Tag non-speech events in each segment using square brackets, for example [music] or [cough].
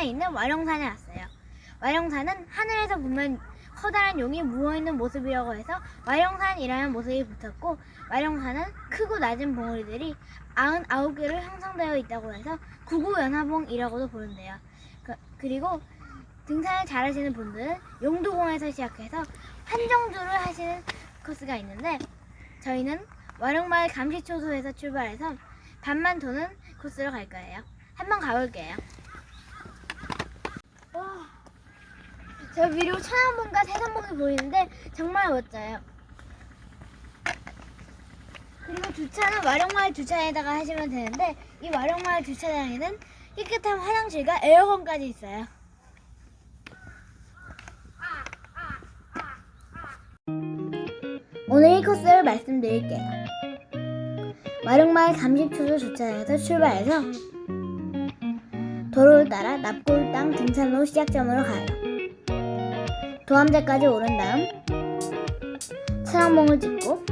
부천에 있는 와룡산에 왔어요. 와룡산은 하늘에서 보면 커다란 용이 누워있는 모습이라고 해서 와룡산이라는 모습이 붙었고 와룡산은 크고 낮은 봉우리들이 99개로 형성되어 있다고 해서 구구연화봉이라고도 부른대요. 그, 그리고 등산을 잘하시는 분들은 용두공에서 시작해서 한정주를 하시는 코스가 있는데 저희는 와룡마을 감시초소에서 출발해서 밤만 도는 코스로 갈 거예요. 한번 가볼게요. 와, 저 위로 천안봉과 세산봉이 보이는데 정말 멋져요. 그리고 주차는 와룡마을 주차장에다가 하시면 되는데 이 와룡마을 주차장에는 깨끗한 화장실과 에어컨까지 있어요. 오늘 이 코스를 말씀드릴게요. 와룡마을 감식초소 주차장에서 출발해서 도로를 따라 납골당 등산로 시작점으로 가요. 도암제까지 오른 다음 천왕봉을 찍고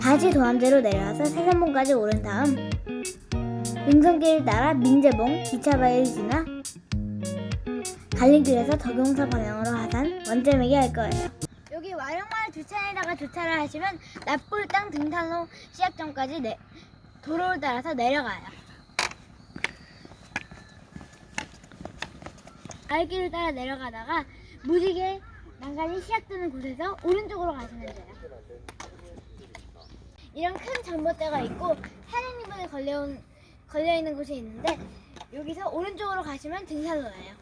다시 도암제로 내려와서 세산봉까지 오른 다음 능선길을 따라 민재봉, 기차바위를 지나 갈림길에서 덕용사 방향으로 하산 원점에게 할 거예요. 여기 와룡마을 주차장에다가 주차를 하시면 납골당 등산로 시작점까지 내, 도로를 따라서 내려가요. 알길을 따라 내려가다가 무지개 난간이 시작되는 곳에서 오른쪽으로 가시면 돼요. 이런 큰 전봇대가 있고 사장님분이 걸려온 걸려 있는 곳이 있는데 여기서 오른쪽으로 가시면 등산로예요.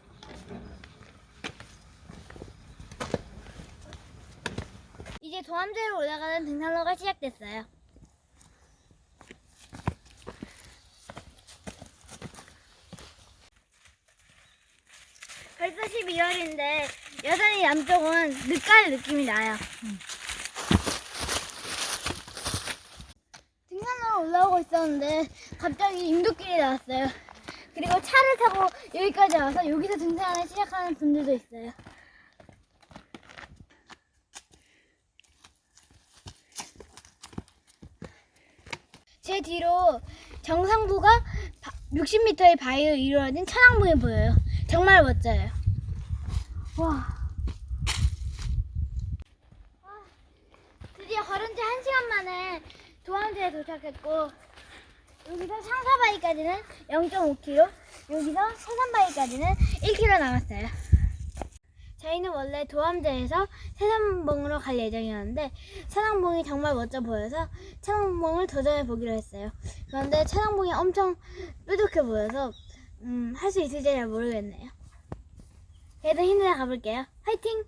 이제 도암제로 올라가는 등산로가 시작됐어요. 벌써 12월인데 여전히 남쪽은 늦가을 느낌이 나요. 등산로로 올라오고 있었는데 갑자기 인도길이 나왔어요. 그리고 차를 타고 여기까지 와서 여기서 등산을 시작하는 분들도 있어요. 제 뒤로 정상부가 60m의 바위로 이루어진 천왕봉이 보여요. 정말 멋져요. 와. 아, 드디어 걸은 지 1시간 만에 도항제에 도착했고 여기서 상사바위까지는 0.5km, 여기서 세산바위까지는 1km 남았어요. 저희는 원래 도암제에서 세산봉으로 갈 예정이었는데 천왕봉이 정말 멋져 보여서 천왕봉을 도전해 보기로 했어요. 그런데 천왕봉이 엄청 뾰족해 보여서 음, 할 수 있을지 잘 모르겠네요. 그래도 힘내서 가볼게요. 화이팅!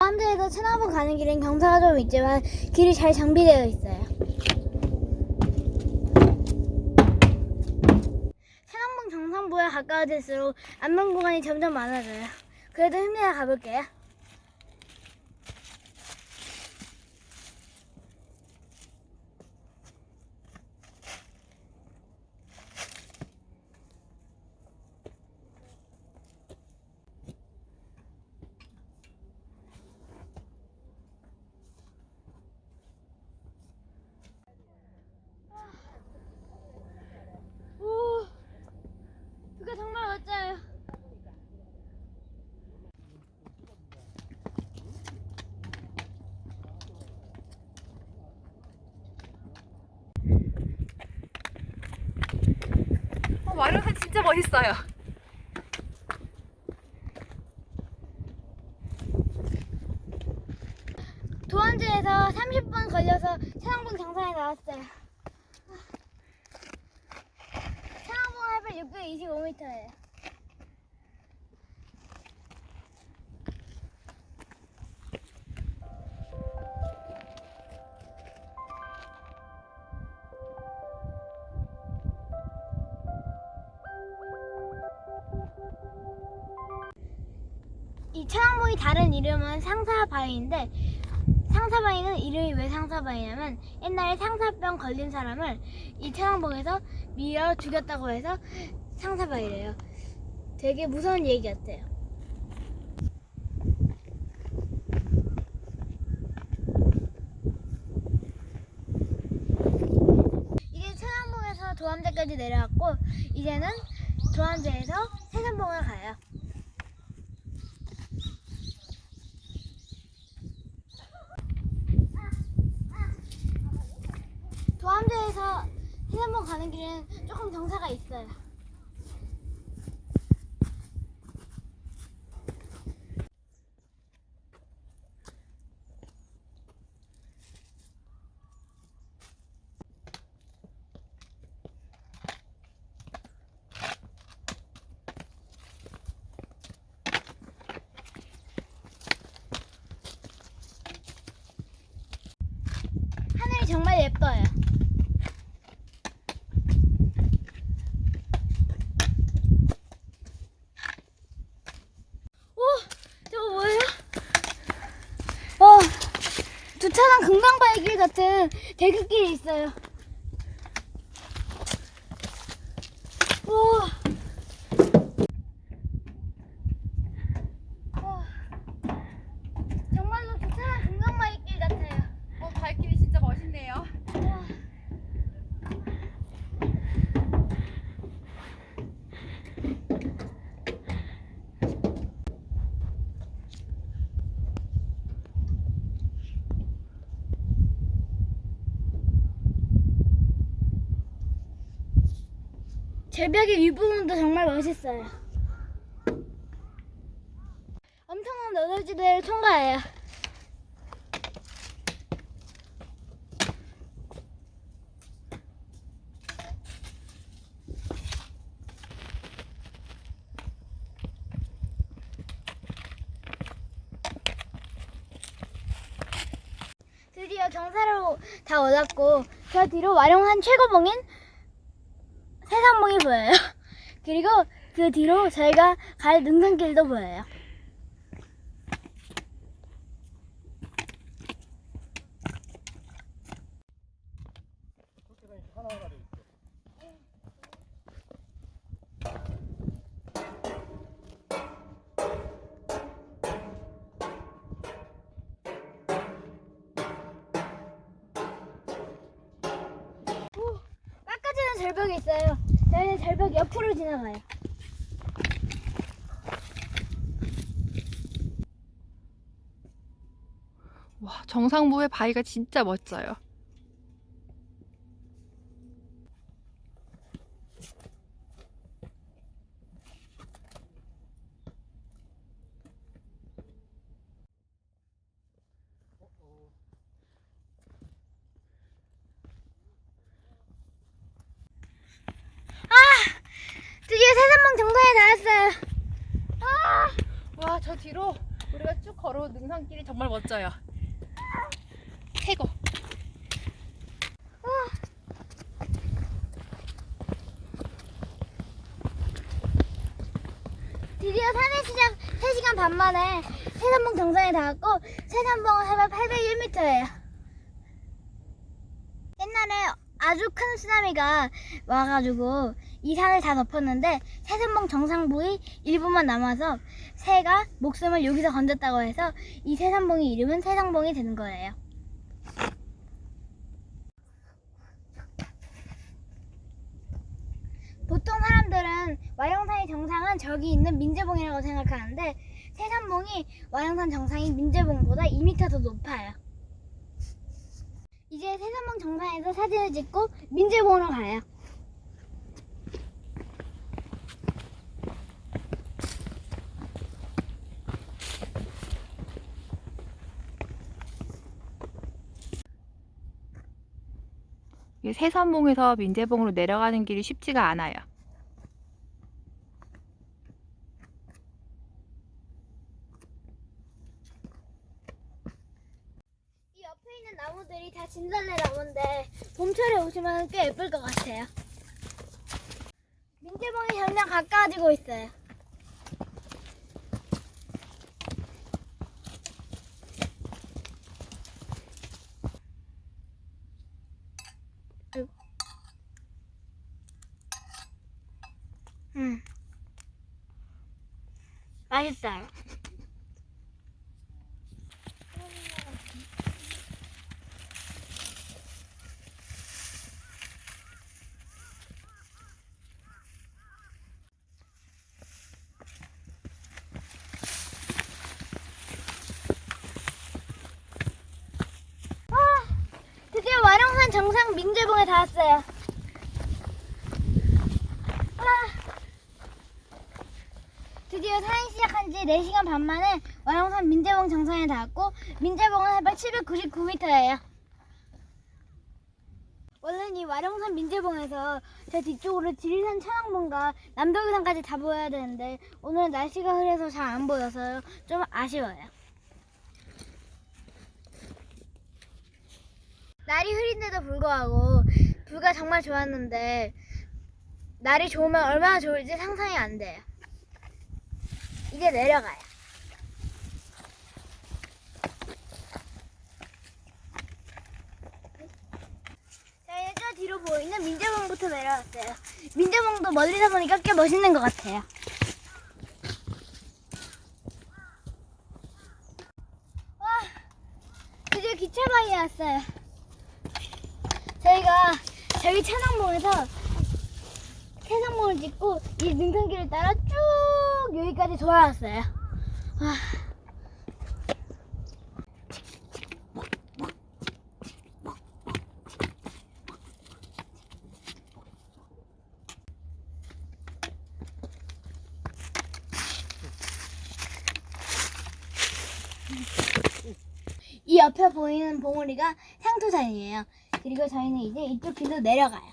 도암제에서 천왕봉 가는 길은 경사가 좀 있지만 길이 잘 장비되어 있어요. 천왕봉 정상부에 가까워질수록 안면 구간이 점점 많아져요. 그래도 힘내서 가볼게요. 오, 그거 정말 멋져요. 어, 와룡산 진짜 멋있어요. 도원주에서 30분 걸려서 천왕봉 정상에 나왔어요. 천왕봉 해발 625m예요. 이 천왕봉이 다른 이름은 상사바위인데 상사바위는 이름이 왜 상사바위냐면 옛날에 상사병 걸린 사람을 이 천왕봉에서 밀어 죽였다고 해서 상사바위래요. 되게 무서운 얘기 같아요. 이제 천왕봉에서 도암제까지 내려왔고 이제는 도안제에서 세산봉을 가요. 도암제에서 세산봉 가는 길은 조금 경사가 있어요. 하늘이 정말 예뻐요. 오, 저거 뭐예요? 와, 주차장 금강바위길 같은 대극길이 있어요. 우와. 와, 정말로 주차장 금강바위길 같아요. 어, 발길이 진짜 멋있네요. 우와. 절벽의 윗부분도 정말 멋있어요. 엄청난 너덜지대를 통과해요. 드디어 경사로 다 올랐고 저 뒤로 와룡산 최고봉인 세산봉이 보여요. [laughs] 그리고 그 뒤로 저희가 갈 능선길도 보여요. 절벽이 있어요. 저희는 절벽 옆으로 지나가요. 와, 정상부의 바위가 진짜 멋져요. 드디어 세산봉 정상에 닿았어요. 와, 저 뒤로 우리가 쭉 걸어온 능선길이 정말 멋져요. 최고. 드디어 산의 시작 3시간 반 만에 세산봉 정상에 닿았고 세산봉은 해발 801m예요. 옛날에 아주 큰 쓰나미가 와가지고 이 산을 다 덮었는데 세산봉 정상 부위 일부만 남아서 새가 목숨을 여기서 건졌다고 해서 이 세산봉의 이름은 세상봉이 되는 거예요. 보통 사람들은 와룡산의 정상은 저기 있는 민재봉이라고 생각하는데 세산봉이 와룡산 정상인 민재봉보다 2m 더 높아요. 이제 세산봉 정상에서 사진을 찍고 민재봉으로 가요. 이 세산봉에서 민재봉으로 내려가는 길이 쉽지가 않아요. 이 옆에 나무들이 다 진달래 나무인데 봄철에 오시면 꽤 예쁠 것 같아요. 민재봉이 점점 가까워지고 있어요. 음. 맛있어요. 정상 민재봉에 닿았어요. 와. 드디어 사행 시작한 지 4시간 반 만에 와룡산 민재봉 정상에 닿았고 민재봉은 해발 799m예요. 원래는 이 와룡산 민재봉에서 제 뒤쪽으로 지리산 천왕봉과 남덕유산까지 다 보여야 되는데 오늘 날씨가 흐려서 잘 안 보여서 좀 아쉬워요. 날이 흐린데도 불구하고 뷰가 정말 좋았는데 날이 좋으면 얼마나 좋을지 상상이 안 돼요. 이제 내려가요. 자, 이제 저 뒤로 보이는 민재봉부터 내려왔어요. 민재봉도 멀리서 보니까 꽤 멋있는 것 같아요. 와, 드디어 기차바위에 왔어요. 저기 천왕봉에서 태상봉을 찍고 이 능선길을 따라 쭉 여기까지 돌아왔어요. 와. 이 옆에 보이는 봉우리가 상토산이에요. 그리고 저희는 이제 이쪽 길로 내려가요.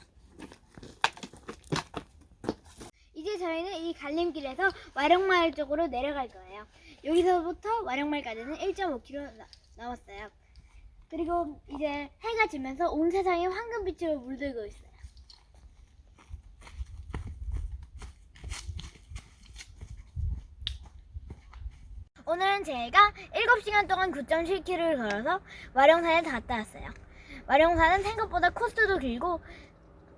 이제 저희는 이 갈림길에서 와룡마을 쪽으로 내려갈 거예요. 여기서부터 와룡마을까지는 1.5km 나, 남았어요. 그리고 이제 해가 지면서 온 세상이 황금빛으로 물들고 있어요. 오늘은 제가 7시간 동안 9.7km를 걸어서 와룡산에 갔다 왔어요. 와룡산은 생각보다 코스도 길고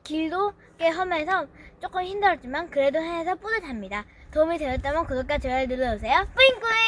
길도 꽤 험해서 조금 힘들었지만 그래도 해서 뿌듯합니다. 도움이 되었다면 구독과 좋아요 눌러주세요. 뿌잉뿌잉!